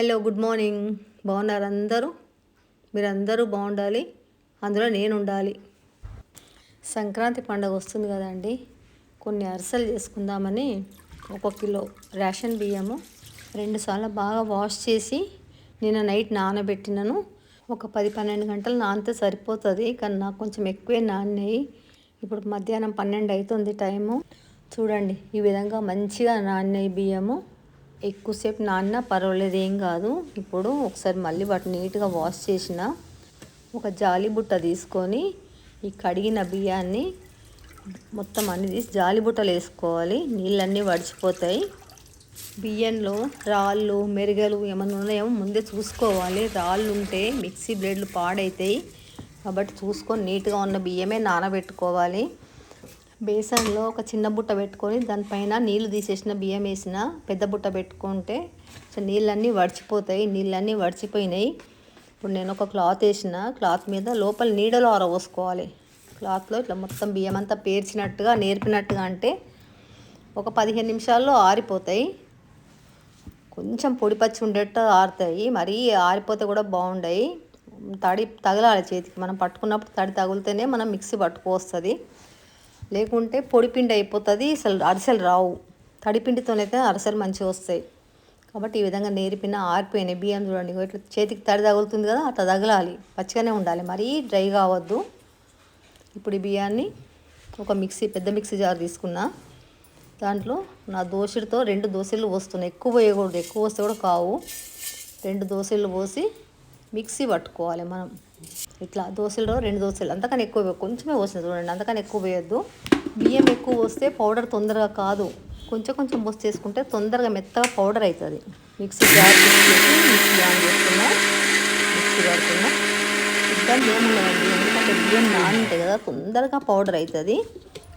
Hello good morning బాగున్నారు అందరూ? మీరందరూ బాగుండాలి? అందులో నేను ఉండాలి సంక్రాంతి పండుగ వస్తుంది కదండి. కొన్ని అరిసెలు చేసుకుందామని ఒక కిలో రేషన్ బియ్యము రెండుసార్లు బాగా వాష్ చేసి నిన్న నైట్ నానబెట్టినను. ఒక పది పన్నెండు గంటలు నానితే సరిపోతుంది కానీ నాకు కొంచెం ఎక్కువే నానినాయి. ఇప్పుడు మధ్యాహ్నం పన్నెండు అవుతుంది టైము. చూడండి ఈ విధంగా మంచిగా నానినాయి బియ్యము. ఎక్కువసేపు నానినా పర్వాలేదు ఏం కాదు. ఇప్పుడు ఒకసారి మళ్ళీ వాటిని నీట్గా వాష్ చేసిన ఒక జాలి బుట్ట తీసుకొని ఈ కడిగిన బియ్యాన్ని మొత్తం అన్ని తీసి జాలి బుట్టలు వేసుకోవాలి. నీళ్ళన్నీ వడిచిపోతాయి. బియ్యంలో రాళ్ళు మెరుగలు ఏమైనా ఉన్నాయేమో ముందే చూసుకోవాలి. రాళ్ళు ఉంటే మిక్సీ బ్లేడ్లు పాడవుతాయి కాబట్టి చూసుకొని నీట్గా ఉన్న బియ్యమే నానబెట్టుకోవాలి. బేసన్లో ఒక చిన్న బుట్ట పెట్టుకొని దానిపైన నీళ్ళు తీసేసిన బియ్యం వేసిన పెద్ద బుట్ట పెట్టుకుంటే సో నీళ్ళన్నీ వడిచిపోతాయి నీళ్ళన్నీ వడిచిపోయినాయి. ఇప్పుడు నేను ఒక క్లాత్ వేసిన క్లాత్ మీద లోపల నీడలో ఆరబోసుకోవాలి. క్లాత్లో ఇట్లా మొత్తం బియ్యం అంతా పేర్చినట్టుగా నేర్పినట్టుగా అంటే ఒక పదిహేను నిమిషాల్లో ఆరిపోతాయి. కొంచెం పొడిపచ్చి ఉండేట్టు ఆరుతాయి. మరీ ఆరిపోతే కూడా బాగుండాయి. తడి తగలాలి చేతికి. మనం పట్టుకున్నప్పుడు తడి తగిలితేనే మనం మిక్సీ పట్టుకొస్తుంది లేకుంటే పొడిపిండి అయిపోతుంది అసలు అరిసెలు రావు. తడిపిండితోనైతే అరిసెలు మంచిగా వస్తాయి. కాబట్టి ఈ విధంగా నేర్పిన ఆరిపోయినాయి. బియ్యం చూడండి ఇట్లా చేతికి తడి తగులుతుంది కదా అట్లా తగలాలి. పచ్చిగానే ఉండాలి. మరీ డ్రై కావద్దు. ఇప్పుడు ఈ బియ్యాన్ని ఒక మిక్సీ పెద్ద మిక్సీ జార్ తీసుకున్నా. దాంట్లో నా దోశలతో రెండు దోశలు పోస్తున్నాయి. ఎక్కువ పోయకూడదు. ఎక్కువ వస్తే కూడా కావు. రెండు దోశలు పోసి మిక్సీ పట్టుకోవాలి మనం. ఇట్లా దోశలో రెండు దోశలు అంతకని ఎక్కువ కొంచెమే పోసిన చూడండి అంతకని ఎక్కువ వేయద్దు. బియ్యం ఎక్కువ పోస్తే పౌడర్ తొందరగా కాదు. కొంచెం కొంచెం పోసి చేసుకుంటే తొందరగా మెత్తగా పౌడర్ అవుతుంది మిక్సీ జార్ మిక్సీ ఆన్ చేసుకున్నా మిక్సీ పడుతున్నా ఇబ్బంది ఏముండదండి ఎందుకంటే బియ్యం నానింటాయి కదా తొందరగా పౌడర్ అవుతుంది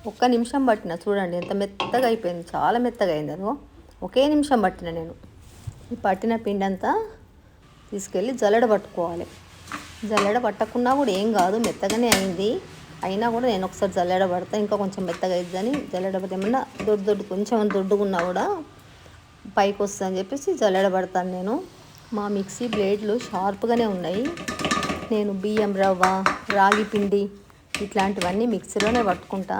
ఒక్క నిమిషం పట్టిన చూడండి ఎంత మెత్తగా అయిపోయింది చాలా మెత్తగా అయింది అదిగో. ఒకే నిమిషం పట్టిన నేను. ఈ పట్టిన పిండి అంతా తీసుకెళ్ళి జల్లడ పట్టుకోవాలి. జల్లెడ పట్టకున్నా కూడా ఏం కాదు మెత్తగానే అయింది. అయినా కూడా నేను ఒకసారి జల్లెడ పడతా ఇంకా కొంచెం మెత్తగా అయిద్దని జల్లెడ పడితే ఏమన్నా దొడ్డు దొడ్డు కొంచెం దొడ్డుకున్నా కూడా పైకి వస్తుందని చెప్పేసి జల్లెడ పడతాను నేను. మా మిక్సీ బ్లేడ్లు షార్ప్గానే ఉన్నాయి. నేను బియ్యం రవ్వ రాగి పిండి ఇట్లాంటివన్నీ మిక్సీలోనే పట్టుకుంటా.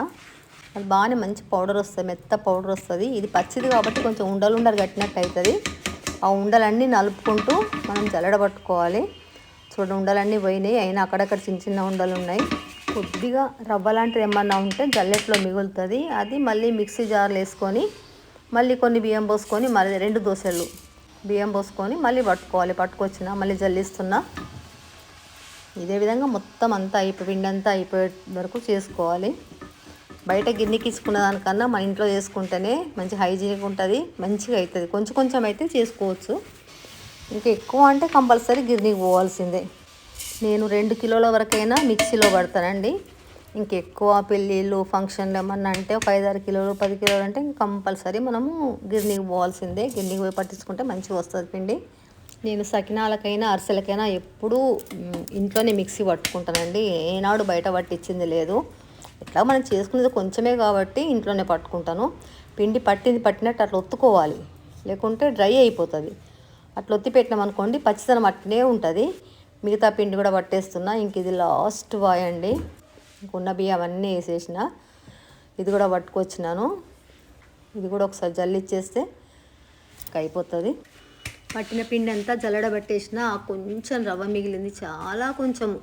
అది బాగానే మంచి పౌడర్ వస్తుంది మెత్త పౌడర్ వస్తుంది. ఇది పచ్చిది కాబట్టి కొంచెం ఉండలు ఉండలు కట్టినట్టు అవుతుంది. ఆ ఉండలన్నీ నలుపుకుంటూ మనం జల్లెడ పట్టుకోవాలి. చూడండి ఉండలన్నీ పోయినాయి. అయినా అక్కడక్కడ చిన్న చిన్న ఉండలు ఉన్నాయి. కొద్దిగా రవ్వ లాంటిది ఏమన్నా ఉంటే జల్లెట్లో మిగులుతుంది. అది మళ్ళీ మిక్సీ జార్లు వేసుకొని మళ్ళీ కొన్ని బియ్యం పోసుకొని మళ్ళీ రెండు దోశలు బియ్యం పోసుకొని మళ్ళీ పట్టుకోవాలి. పట్టుకొచ్చిన మళ్ళీ జల్లిస్తున్నా. ఇదే విధంగా మొత్తం అంతా అయిపోయి పిండి అంతా అయిపోయే వరకు చేసుకోవాలి. బయట గిన్నెకి ఇచ్చుకున్న దానికన్నా మన ఇంట్లో చేసుకుంటేనే మంచి హైజీనిక్ ఉంటుంది. మంచిగా అవుతుంది కొంచెం కొంచెం అయితే చేసుకోవచ్చు. ఇంకా ఎక్కువ అంటే కంపల్సరీ గిన్నెకి పోవాల్సిందే. నేను రెండు కిలోల వరకైనా మిక్సీలో పడతానండి. ఇంకెక్కువ పెళ్ళిళ్ళు ఫంక్షన్లు ఏమన్నా అంటే ఒక ఐదారు కిలోలు పది కిలోలు అంటే కంపల్సరీ మనము గిర్నీకి పోవాల్సిందే. గిన్నెకి పోయి పట్టించుకుంటే మంచిగా వస్తుంది పిండి. నేను సకినాలకైనా అరిసెలకైనా ఎప్పుడూ ఇంట్లోనే మిక్సీ పట్టుకుంటానండి. ఏనాడు బయట పట్టించింది లేదు. ఎట్లా మనం చేసుకునేది కొంచెమే కాబట్టి ఇంట్లోనే పట్టుకుంటాను. పిండి పట్టింది పట్టినట్టు అట్లా ఒత్తుకోవాలి. లేకుంటే డ్రై అయిపోతుంది. అట్లా ఒత్తి పెట్టినాం అనుకోండి పచ్చితనం అట్లనే ఉంటుంది. మిగతా పిండి కూడా పట్టేస్తున్నా ఇంక ఇది లాస్ట్ బాయ్ అండి. ఇంకున్న బియ్యం అన్నీ వేసేసిన. ఇది కూడా పట్టుకొచ్చినాను. ఇది కూడా ఒకసారి జల్లిచ్చేస్తే అయిపోతుంది. పట్టిన పిండి అంతా జల్లడ పట్టేసిన కొంచెం రవ్వ మిగిలింది. చాలా కొంచెము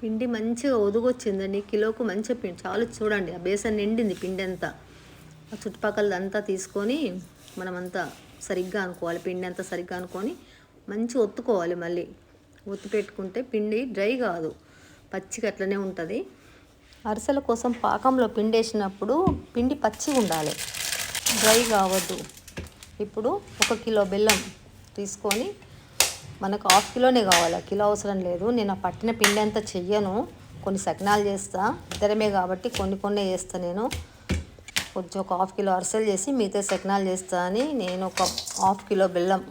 పిండి మంచిగా ఒదుగొచ్చిందండి. కిలోకు మంచిగా పిండి. చాలా చూడండి ఆ బేసన్ నిండింది పిండి అంతా ఆ చుట్టుపక్కలదంతా తీసుకొని మనమంతా సరిగ్గా అనుకోవాలి పిండి అంతా సరిగ్గా అనుకొని మంచి ఒత్తుకోవాలి మళ్ళీ. ఒత్తి పెట్టుకుంటే పిండి డ్రై కాదు పచ్చిగా అట్లనే ఉంటుంది. అరిసెల కోసం పాకంలో పిండి వేసినప్పుడు పిండి పచ్చిగా ఉండాలి. డ్రై కావద్దు. ఇప్పుడు ఒక కిలో బెల్లం తీసుకొని మనకు హాఫ్ కిలోనే కావాలి. కిలో అవసరం లేదు. నేను ఆ పట్టిన పిండి అంతా చెయ్యను. కొన్ని సకినాలు చేస్తా. ఇద్దరమే కాబట్టి కొన్ని కొన్ని చేస్తా నేను. కొంచెం ఒక హాఫ్ కిలో అరిసెలు చేసి మిగతా సెకనాలు చేస్తా అని నేను ఒక హాఫ్ కిలో బెల్లం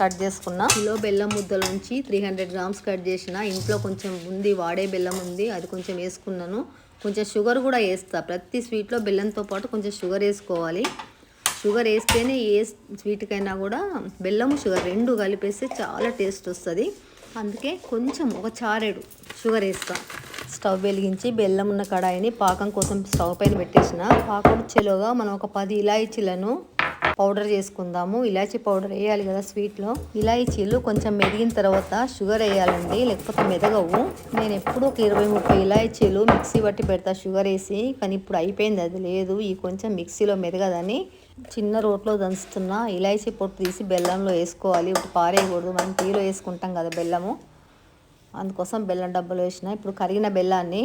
కట్ చేసుకున్నా. కిలో బెల్లం ముద్దలోంచి త్రీ హండ్రెడ్ గ్రామ్స్ కట్ చేసిన. ఇంట్లో కొంచెం ఉంది వాడే బెల్లం ఉంది అది కొంచెం వేసుకున్నాను. కొంచెం షుగర్ కూడా వేస్తా. ప్రతి స్వీట్లో బెల్లంతో పాటు కొంచెం షుగర్ వేసుకోవాలి. షుగర్ వేస్తేనే ఏ స్వీట్కైనా కూడా బెల్లం షుగర్ రెండు కలిపేస్తే చాలా టేస్ట్ వస్తుంది. అందుకే కొంచెం ఒక చారెడు షుగర్ వేస్తా. స్టవ్ వెలిగించి బెల్లం ఉన్న కడాయిని పాకం కోసం స్టవ్ పైన పెట్టేసిన. పాకం వచ్చేలోగా మనం ఒక పది ఇలాయచీలను పౌడర్ చేసుకుందాము. ఇలాచీ పౌడర్ వేయాలి కదా స్వీట్లో. ఇలాయచీలు కొంచెం మెరిగిన తర్వాత షుగర్ వేయాలండి లేకపోతే మెదగవు. నేను ఎప్పుడు ఒక ఇరవై ముప్పై ఇలాయచీలు మిక్సీ బట్టి పెడతా షుగర్ వేసి కానీ ఇప్పుడు అయిపోయింది అది లేదు. ఈ కొంచెం మిక్సీలో మెదగదని చిన్న రోట్లో దంచుతున్న ఇలాయచీ పొట్టు తీసి బెల్లంలో వేసుకోవాలి. ఇప్పుడు పారేయకూడదు మనం టీలో వేసుకుంటాం కదా బెల్లము. అందుకోసం బెల్లం డబ్బులు వేసిన. ఇప్పుడు కరిగిన బెల్లాన్ని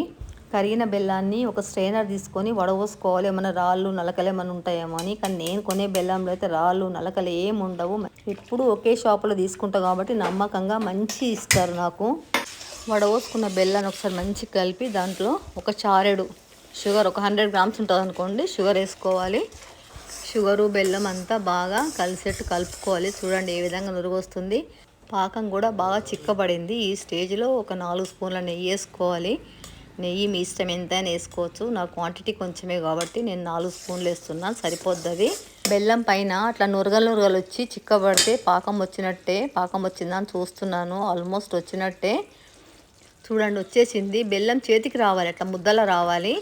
కరిగిన బెల్లాన్ని ఒక స్ట్రైనర్ తీసుకొని వడవోసుకోవాలి ఏమైనా రాళ్ళు నలకలు ఏమైనా ఉంటాయేమో అని. కానీ నేను కొనే బెల్లంలో అయితే రాళ్ళు నలకలు ఏమి ఉండవు. ఎప్పుడు ఒకే షాపులో తీసుకుంటా కాబట్టి నమ్మకంగా మంచి ఇస్తారు నాకు. వడవోసుకున్న బెల్లాన్ని ఒకసారి మంచి కలిపి దాంట్లో ఒక చారెడు షుగర్ ఒక హండ్రెడ్ గ్రామ్స్ ఉంటుంది అనుకోండి షుగర్ వేసుకోవాలి. షుగరు బెల్లం అంతా బాగా కలిసేట్టు కలుపుకోవాలి. చూడండి ఏ విధంగా నురుగు వస్తుంది. పాకం కూడా బాగా చిక్కబడింది. ఈ స్టేజ్లో ఒక నాలుగు స్పూన్ల నెయ్యి వేసుకోవాలి. నెయ్యి మీ ఇష్టం ఎంతైనా వేసుకోవచ్చు. నా క్వాంటిటీ కొంచెమే కాబట్టి నేను నాలుగు స్పూన్లు వేస్తున్నాను సరిపోద్ది బెల్లం పైన అట్లా నురగలు నురగలు వచ్చి చిక్కబడితే పాకం వచ్చినట్టే. పాకం వచ్చిందని చూస్తున్నాను. ఆల్మోస్ట్ వచ్చినట్టే. చూడండి వచ్చేసింది. బెల్లం చేతికి రావాలి. అట్లా ముద్దలా రావాలి.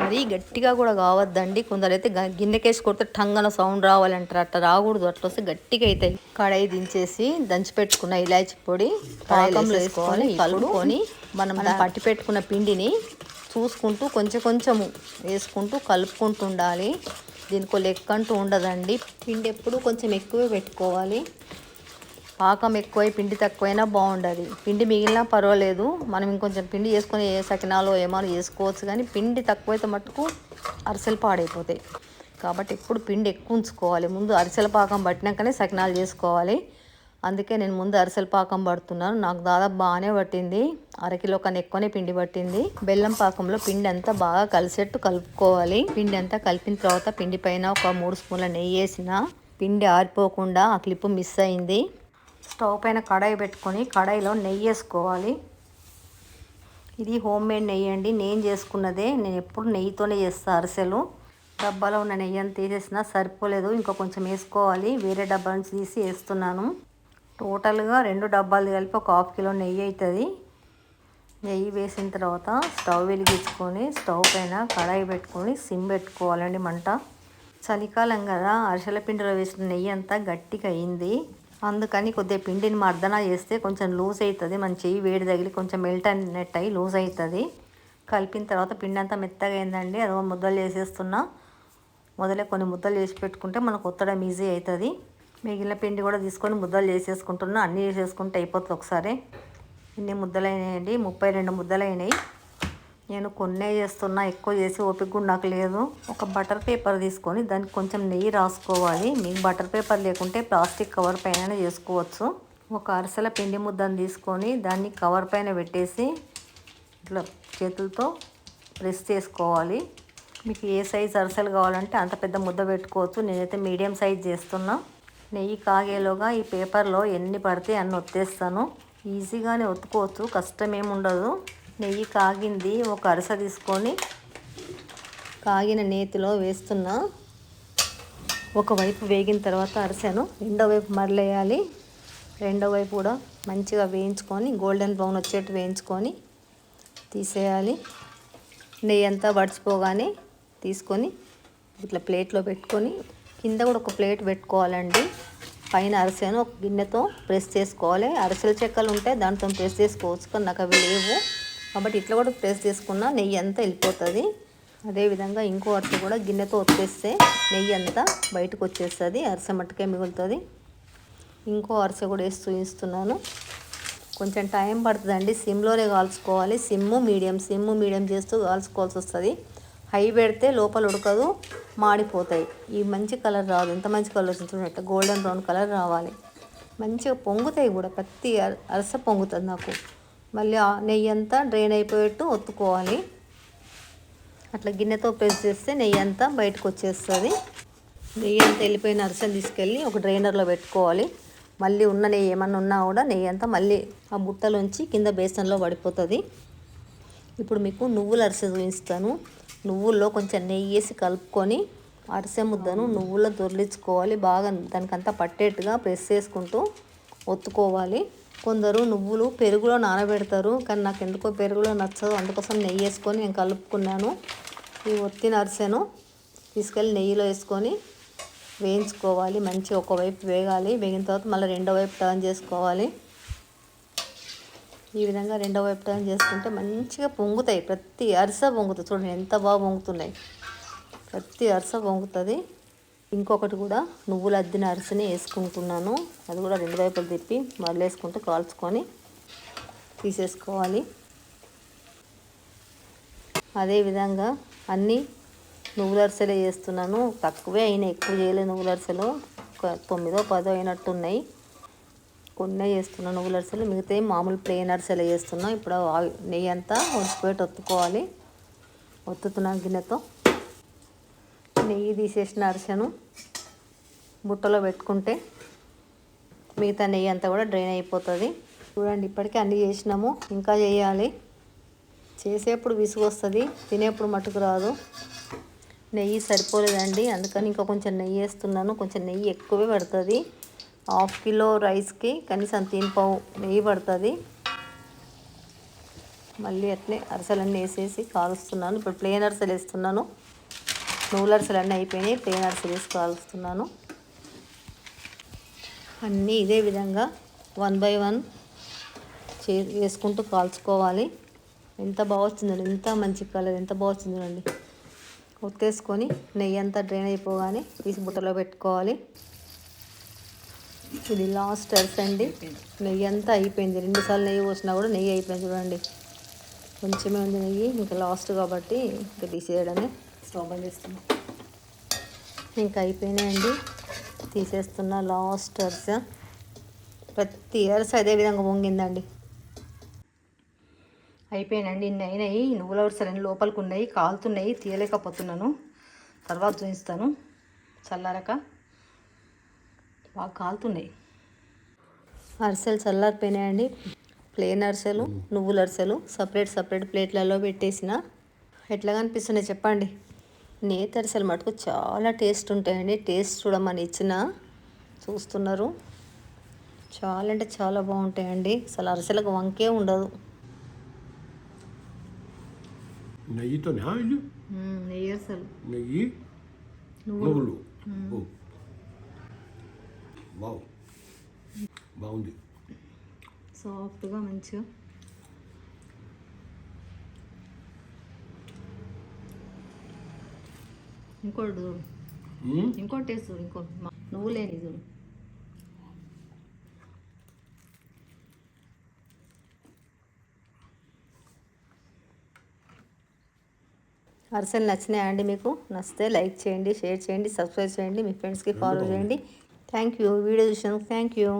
మరీ గట్టిగా కూడా కావద్దండి. కొందరైతే గిన్నెకేసి కొడితే టంగన సౌండ్ రావాలంటారు. అట్లా రాకూడదు. అట్లా వస్తే గట్టిగా అవుతాయి కడాయి దించేసి దంచి పెట్టుకున్న ఇలాచి పొడి పాకంలో వేసుకొని కలుపుకొని మనం పట్టి పెట్టుకున్న పిండిని చూసుకుంటూ కొంచెం కొంచెము వేసుకుంటూ కలుపుకుంటూ ఉండాలి దీనికి లెక్క అంటూ ఉండదండి. పిండి ఎప్పుడు కొంచెం ఎక్కువే పెట్టుకోవాలి. పాకం ఎక్కువై పిండి తక్కువైనా బాగుండదు. పిండి మిగిలినా పర్వాలేదు. మనం ఇంకొంచెం పిండి వేసుకొని ఏ సకినాలో ఏమైనా వేసుకోవచ్చు కానీ పిండి తక్కువైతే మట్టుకు అరిసెలు పాడైపోతాయి. కాబట్టి ఎప్పుడు పిండి ఎక్కువ ఉంచుకోవాలి. ముందు అరిసెల పాకం పట్టినాకనే సకినాలు చేసుకోవాలి. అందుకే నేను ముందు అరిసెల పాకం పడుతున్నాను. నాకు దాదాపు బాగానే పట్టింది. అరకిలో కన్నా ఎక్కువనే పిండి పట్టింది. బెల్లం పాకంలో పిండి అంతా బాగా కలిసేట్టు కలుపుకోవాలి. పిండి అంతా కలిపిన తర్వాత పిండి పైన ఒక మూడు స్పూన్ల నెయ్యి వేసిన. పిండి ఆరిపోకుండా ఆ క్లిప్ మిస్ అయింది. స్టవ్ పైన కడాయి పెట్టుకొని కడాయిలో నెయ్యి వేసుకోవాలి. ఇది హోమ్ మేడ్ నెయ్యి అండి. నేను చేసుకున్నదే. నేను ఎప్పుడు నెయ్యితోనే చేస్తాను అరిసెలు. డబ్బాలో ఉన్న నెయ్యి అంతా తీసేసినా సరిపోలేదు. ఇంకా కొంచెం వేసుకోవాలి. వేరే డబ్బా నుంచి తీసి వేస్తున్నాను. టోటల్గా రెండు డబ్బాలు కలిపి ఒక హాఫ్ కిలో నెయ్యి అవుతుంది నెయ్యి వేసిన తర్వాత స్టవ్ వెలిగించుకొని స్టవ్ పైన కడాయి పెట్టుకొని సిమ్ పెట్టుకోవాలండి మంట. చలికాలం కదా. అరిసెల పిండిలో వేసిన నెయ్యి అంతా గట్టిగా అయింది. అందుకని కొద్దిగా పిండిని మర్దన చేస్తే కొంచెం లూజ్ అవుతుంది. మన చెయ్యి వేడి తగిలి కొంచెం మెల్ట్ అయినట్టు అయ్యి లూజ్ అవుతుంది. కలిపిన తర్వాత పిండి అంతా మెత్తగా అయిందండి. అది ముద్దలు చేసేస్తున్నా. మొదలే కొన్ని ముద్దలు చేసి పెట్టుకుంటే మనకు ఉత్తడం ఈజీ అవుతుంది. మిగిలిన పిండి కూడా తీసుకొని ముద్దలు చేసేసుకుంటున్నా. అన్నీ చేసేసుకుంటే అయిపోతుంది ఒకసారి. ఇన్ని ముద్దలు అయినాయండి ముప్పై రెండు ముద్దలు అయినాయి నేను కొన్నే చేస్తున్నా ఎక్కువ చేసి ఓపిక నాకు లేదు. ఒక బటర్ పేపర్ తీసుకొని దానికి కొంచెం నెయ్యి రాసుకోవాలి. మీకు బటర్ పేపర్ లేకుంటే ప్లాస్టిక్ కవర్ పైన చేసుకోవచ్చు. ఒక అరసల పిండి ముద్దను తీసుకొని దాన్ని కవర్ పైన పెట్టేసి ఇట్లా చేతులతో ప్రెస్ చేసుకోవాలి. మీకు ఏ సైజ్ అరసలు కావాలంటే అంత పెద్ద ముద్ద పెట్టుకోవచ్చు. నేనైతే మీడియం సైజ్ చేస్తున్నా. నెయ్యి కాగేలోగా ఈ పేపర్లో ఎన్ని పడితే అన్ని ఒత్తేస్తాను. ఈజీగానే ఒత్తుకోవచ్చు. కష్టం ఏమి ఉండదు నెయ్యి కాగింది. ఒక అరస తీసుకొని కాగిన నేతిలో వేస్తున్నా ఒకవైపు వేగిన తర్వాత అరిసాను రెండో వైపు మరలేయాలి. రెండో వైపు కూడా మంచిగా వేయించుకొని గోల్డెన్ బ్రౌన్ వచ్చేట్టు వేయించుకొని తీసేయాలి. నెయ్యి అంతా పడిచిపోగానే తీసుకొని ఇట్లా ప్లేట్లో పెట్టుకొని కింద కూడా ఒక ప్లేట్ పెట్టుకోవాలండి. పైన అరిసెను ఒక గిన్నెతో ప్రెస్ చేసుకోవాలి. అరిసెల చెక్కలు ఉంటే దాంతో ప్రెస్ చేసుకోవచ్చు కానీ నాకు అవి లేవు. కాబట్టి ఇట్లా కూడా ప్రెస్ చేసుకున్న నెయ్యి అంతా వెళ్ళిపోతుంది. అదేవిధంగా ఇంకో అరిసె కూడా గిన్నెతో వచ్చేస్తే నెయ్యి అంతా బయటకు వచ్చేస్తుంది అరిసె మట్టుకే మిగులుతుంది. ఇంకో అరిసె కూడా వేసి చూపిస్తున్నాను. కొంచెం టైం పడుతుందండి సిమ్లోనే కాల్చుకోవాలి. సిమ్ము మీడియం సిమ్ము మీడియం చేస్తూ కాల్చుకోవాల్సి వస్తుంది. హై పెడితే లోపల ఉడకదు మాడిపోతాయి. ఈ మంచి కలర్ రాదు. ఎంత మంచి కలర్ చూడండి. గోల్డెన్ బ్రౌన్ కలర్ రావాలి. మంచిగా పొంగుతాయి కూడా. ప్రతి అరస పొంగుతుంది నాకు. మళ్ళీ నెయ్యి అంతా డ్రైన్ అయిపోయేట్టు ఒత్తుకోవాలి. అట్లా గిన్నెతో ప్రెస్ చేస్తే నెయ్యి అంతా బయటకు వచ్చేస్తుంది. నెయ్యి అంతా వెళ్ళిపోయిన అరిసెలు తీసుకెళ్ళి ఒక డ్రైనర్లో పెట్టుకోవాలి. మళ్ళీ ఉన్న నెయ్యి ఏమన్నా ఉన్నా కూడా నెయ్యి అంతా మళ్ళీ ఆ బుట్టలోంచి కింద బేసన్లో పడిపోతుంది. ఇప్పుడు మీకు నువ్వుల అరిసె చూపిస్తాను. నువ్వుల్లో కొంచెం నెయ్యి వేసి కలుపుకొని అరిసె ముద్దను నువ్వుల దొర్లించుకోవాలి. బాగా దానికంతా పట్టేట్టుగా ప్రెస్ చేసుకుంటూ ఒత్తుకోవాలి. కొందరు నువ్వులు పెరుగులో నానబెడతారు కానీ నాకు ఎందుకో పెరుగులో నచ్చదు. అందుకోసం నెయ్యి వేసుకొని నేను కలుపుకున్నాను. ఈ ఒత్తిన అరిసెను తీసుకెళ్ళి నెయ్యిలో వేసుకొని వేయించుకోవాలి. మంచి ఒకవైపు వేగాలి. వేగిన తర్వాత మళ్ళీ రెండో వైపు టర్న్ చేసుకోవాలి. ఈ విధంగా రెండో వైపు టర్న్ చేసుకుంటే మంచిగా పొంగుతాయి. ప్రతి అరిసె పొంగుతుంది. చూడండి ఎంత బాగా పొంగుతున్నాయి. ప్రతి అరిసె పొంగుతుంది. ఇంకొకటి కూడా నువ్వులు అద్దిన అరిసిని వేసుకుంటున్నాను. అది కూడా రెండు వైపులు తిప్పి మళ్ళీ వేసుకుంటూ కాల్చుకొని తీసేసుకోవాలి. అదేవిధంగా అన్నీ నువ్వుల అరిసెలే చేస్తున్నాను. తక్కువే అయినాయి ఎక్కువ చేయలేదు నువ్వుల అరిసెలు. ఒక తొమ్మిదో పదో అయినట్టు ఉన్నాయి కొన్ని చేస్తున్నాను నువ్వుల అరిసెలు. మిగతా మామూలు ప్లెయిన్ అరిసెలు చేస్తున్నా. ఇప్పుడు ఆ నెయ్యి అంతా ఒడిచిపోయి ఒత్తుకోవాలి. ఒత్తుతున్నాను గిన్నెతో. నెయ్యి తీసేసిన అరిసెను బుట్టలో పెట్టుకుంటే మిగతా నెయ్యి అంతా కూడా డ్రైన్ అయిపోతుంది. చూడండి ఇప్పటికే అన్నీ చేసినాము. ఇంకా చేయాలి. చేసేప్పుడు విసుగు వస్తుంది తినేప్పుడు మటుకు రాదు. నెయ్యి సరిపోలేదండి. అందుకని ఇంకా కొంచెం నెయ్యి వేస్తున్నాను. కొంచెం నెయ్యి ఎక్కువే పడుతుంది. హాఫ్ కిలో రైస్కి కనీసం తీన్ పావు నెయ్యి పడుతుంది. మళ్ళీ అట్లే అరసలన్నీ వేసేసి కాలుస్తున్నాను. ఇప్పుడు ప్లేన్ అరసలు వేస్తున్నాను. నువ్వుల అన్నీ అయిపోయినాయి ప్లేన్ అరసలు వేసి కాలుస్తున్నాను అన్నీ ఇదే విధంగా వన్ బై వన్ చే వేసుకుంటూ కాల్చుకోవాలి. ఎంత బాగొచ్చిందండి ఎంత మంచి కలర్ ఎంత బాగా వచ్చింది చూడండి ఒత్తేసుకొని నెయ్యి అంతా డ్రైన్ అయిపోగానే తీసి బుట్టలో పెట్టుకోవాలి. ఇది లాస్ట్ అర్స్ అండి. నెయ్యి అంతా అయిపోయింది. రెండుసార్లు నెయ్యి పోసినా కూడా నెయ్యి అయిపోయింది చూడండి. కొంచెమే ఉంది నెయ్యి ఇంకా లాస్ట్ కాబట్టి ఇంకా తీసేయడమే. స్టవ్ బంద్ చేస్తున్నా. ఇంకా అయిపోయినాయండి తీసేస్తున్న లాస్ట్ అర్స్ ప్రతి అర్స్ అదే విధంగా వంగిందండి అయిపోయినండి ఇన్ని అయినాయి. నువ్వుల వరుసలు లోపలికి ఉన్నాయి. కాలుతున్నాయి. తీయలేకపోతున్నాను. తర్వాత చూపిస్తాను. చల్లారక బాగా కాలుతున్నాయి. అరిసెలు చల్లారిపోయినాయండి. ప్లేన్ అరిసెలు నువ్వుల అరిసెలు సపరేట్ సపరేట్ ప్లేట్లలో పెట్టేసిన. ఎట్లా కనిపిస్తున్నాయి చెప్పండి. నేత అరిసెలు మటుకు చాలా టేస్ట్ ఉంటాయండి. టేస్ట్ చూడమని ఇచ్చిన చూస్తున్నారు. చాలా అంటే చాలా బాగుంటాయండి. అసలు అరిసెలకు వంకే ఉండదు. నెయ్యితోనే ఇది? నెయ్యి అసలు. నెయ్యి? నువ్వులు. బాగుంది. సాఫ్ట్గా మంచిగా. ఇంకోటి చూడు. ఇంకోటి చూడు ఇంకో నువ్వు లేని చూడు అరిసెలు నచ్చినాయా అండి మీకు? నచ్చితే లైక్ చేయండి షేర్ చేయండి సబ్స్క్రైబ్ చేయండి మీ ఫ్రెండ్స్కి ఫాలో చేయండి. Thank you. వీడియో చూసినందుకు థ్యాంక్ యూ.